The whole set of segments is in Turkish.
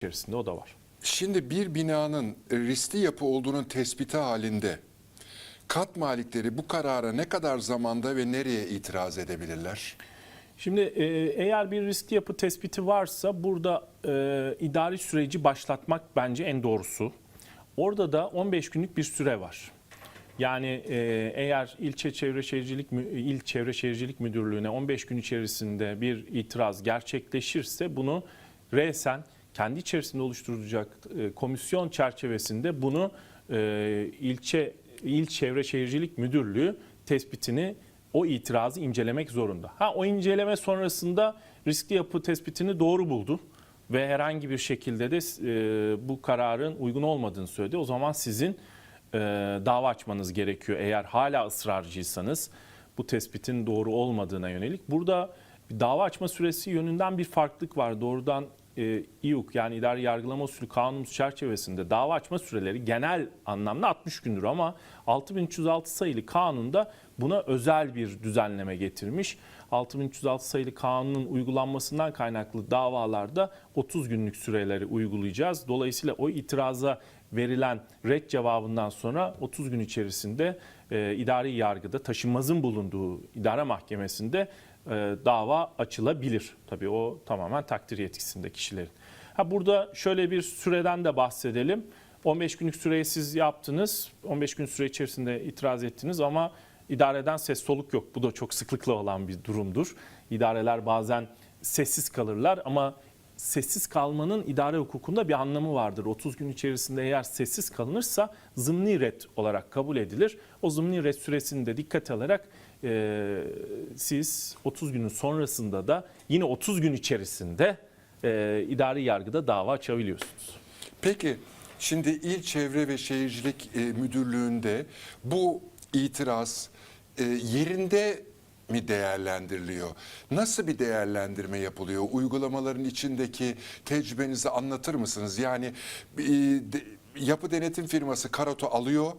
içerisinde o da var. Şimdi bir binanın riskli yapı olduğunun tespiti halinde kat malikleri bu karara ne kadar zamanda ve nereye itiraz edebilirler? Şimdi e, eğer bir riskli yapı tespiti varsa burada e, idari süreci başlatmak bence en doğrusu. Orada da 15 günlük bir süre var. Yani e, eğer ilçe çevre şehircilik il çevre şehircilik müdürlüğüne 15 gün içerisinde bir itiraz gerçekleşirse bunu resen kendi içerisinde oluşturulacak e, komisyon çerçevesinde bunu e, ilçe il çevre şehircilik müdürlüğü tespitini o itirazı incelemek zorunda. Ha o inceleme sonrasında riskli yapı tespitini doğru buldu ve herhangi bir şekilde de e, bu kararın uygun olmadığını söyledi. O zaman sizin e, dava açmanız gerekiyor eğer hala ısrarcıysanız bu tespitin doğru olmadığına yönelik. Burada dava açma süresi yönünden bir farklılık var. Doğrudan e, İUK yani idari yargılama usulü kanunumuz çerçevesinde dava açma süreleri genel anlamda 60 gündür ama 6306 sayılı kanunda buna özel bir düzenleme getirmiş. 6306 sayılı kanunun uygulanmasından kaynaklı davalarda 30 günlük süreleri uygulayacağız. Dolayısıyla o itiraza verilen red cevabından sonra 30 gün içerisinde e, idari yargıda taşınmazın bulunduğu idare mahkemesinde dava açılabilir. Tabii o tamamen takdir yetkisinde kişilerin. Ha burada şöyle bir süreden de bahsedelim. 15 günlük süreyi siz yaptınız. 15 gün süre içerisinde itiraz ettiniz ama idareden ses soluk yok. Bu da çok sıklıkla olan bir durumdur. İdareler bazen sessiz kalırlar ama sessiz kalmanın idare hukukunda bir anlamı vardır. 30 gün içerisinde eğer sessiz kalınırsa zımni red olarak kabul edilir. O zımni red süresini de dikkate alarak e, siz 30 günün sonrasında da yine 30 gün içerisinde e, idari yargıda dava açabiliyorsunuz. Peki şimdi İl Çevre ve Şehircilik e, Müdürlüğü'nde bu itiraz e, yerinde mi değerlendiriliyor? Nasıl bir değerlendirme yapılıyor? Uygulamaların içindeki tecrübenizi anlatır mısınız? Yani e, de- yapı denetim firması karotu alıyor.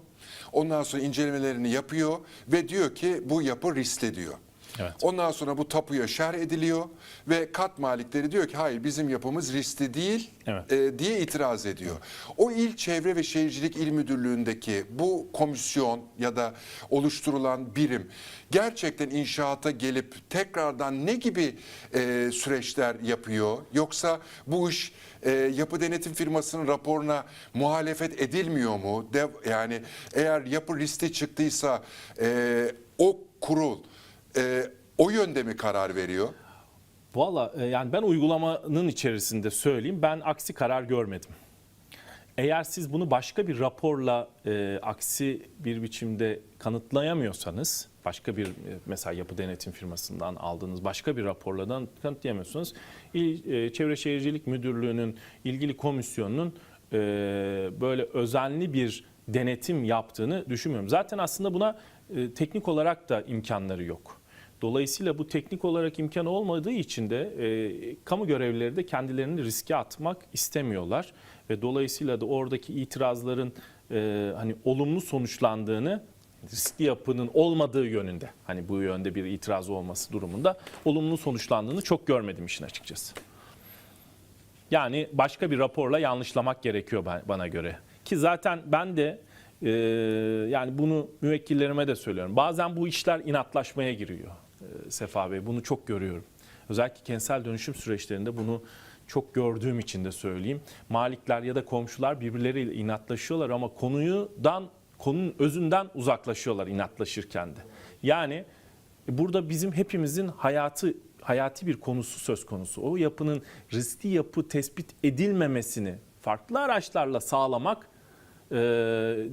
Ondan sonra incelemelerini yapıyor ve diyor ki bu yapı riskli diyor. Evet. Ondan sonra bu tapuya şerh ediliyor ve kat malikleri diyor ki hayır bizim yapımız riskli değil Evet. e, diye itiraz ediyor. O il çevre ve şehircilik il müdürlüğündeki bu komisyon ya da oluşturulan birim gerçekten inşaata gelip tekrardan ne gibi e, süreçler yapıyor? Yoksa bu iş e, yapı denetim firmasının raporuna muhalefet edilmiyor mu? Dev- yani eğer yapı riskli çıktıysa e, o kurul e, o yönde mi karar veriyor? Valla e, yani ben uygulamanın içerisinde söyleyeyim ben aksi karar görmedim. Eğer siz bunu başka bir raporla e, aksi bir biçimde kanıtlayamıyorsanız, başka bir e, mesela yapı denetim firmasından aldığınız başka bir raporlardan kanıtlayamıyorsanız, İl, e, Çevre Şehircilik Müdürlüğü'nün ilgili komisyonunun e, böyle özenli bir denetim yaptığını düşünmüyorum. Zaten aslında buna e, teknik olarak da imkanları yok. Dolayısıyla bu teknik olarak imkan olmadığı için de e, kamu görevlileri de kendilerini riske atmak istemiyorlar ve dolayısıyla da oradaki itirazların e, hani olumlu sonuçlandığını riskli yapının olmadığı yönünde hani bu yönde bir itiraz olması durumunda olumlu sonuçlandığını çok görmedim işin açıkçası. Yani başka bir raporla yanlışlamak gerekiyor bana göre. Ki zaten ben de e, yani bunu müvekkillerime de söylüyorum. Bazen bu işler inatlaşmaya giriyor Sefa Bey. Bunu çok görüyorum. Özellikle kentsel dönüşüm süreçlerinde bunu çok gördüğüm için de söyleyeyim. Malikler ya da komşular birbirleriyle inatlaşıyorlar ama konudan konunun özünden uzaklaşıyorlar inatlaşırken de. Yani burada bizim hepimizin hayatı hayati bir konusu söz konusu. O yapının riskli yapı tespit edilmemesini farklı araçlarla sağlamak e,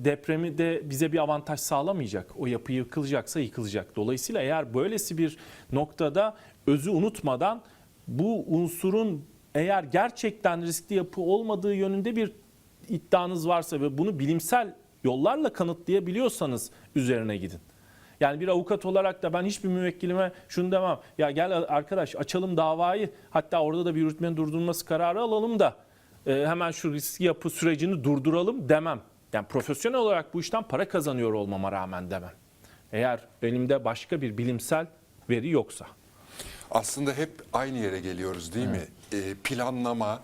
depremi de bize bir avantaj sağlamayacak. O yapı yıkılacaksa yıkılacak. Dolayısıyla eğer böylesi bir noktada özü unutmadan bu unsurun eğer gerçekten riskli yapı olmadığı yönünde bir iddianız varsa ve bunu bilimsel yollarla kanıtlayabiliyorsanız üzerine gidin. Yani bir avukat olarak da ben hiçbir müvekkilime şunu demem. Ya gel arkadaş açalım davayı. Hatta orada da bir yürütmenin durdurulması kararı alalım da e, hemen şu riskli yapı sürecini durduralım demem. Yani profesyonel olarak bu işten para kazanıyor olmama rağmen demem. Eğer elimde başka bir bilimsel veri yoksa. Aslında hep aynı yere geliyoruz değil mi? E, planlama,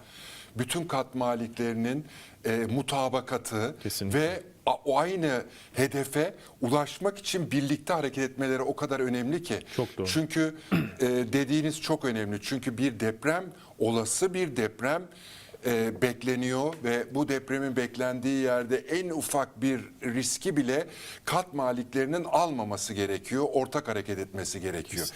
bütün kat maliklerinin e, mutabakatı Kesinlikle. ve o aynı hedefe ulaşmak için birlikte hareket etmeleri o kadar önemli ki. Çok doğru. Çünkü e, dediğiniz çok önemli. Çünkü bir deprem, olası bir deprem e, bekleniyor ve bu depremin beklendiği yerde en ufak bir riski bile kat maliklerinin almaması gerekiyor, ortak hareket etmesi gerekiyor.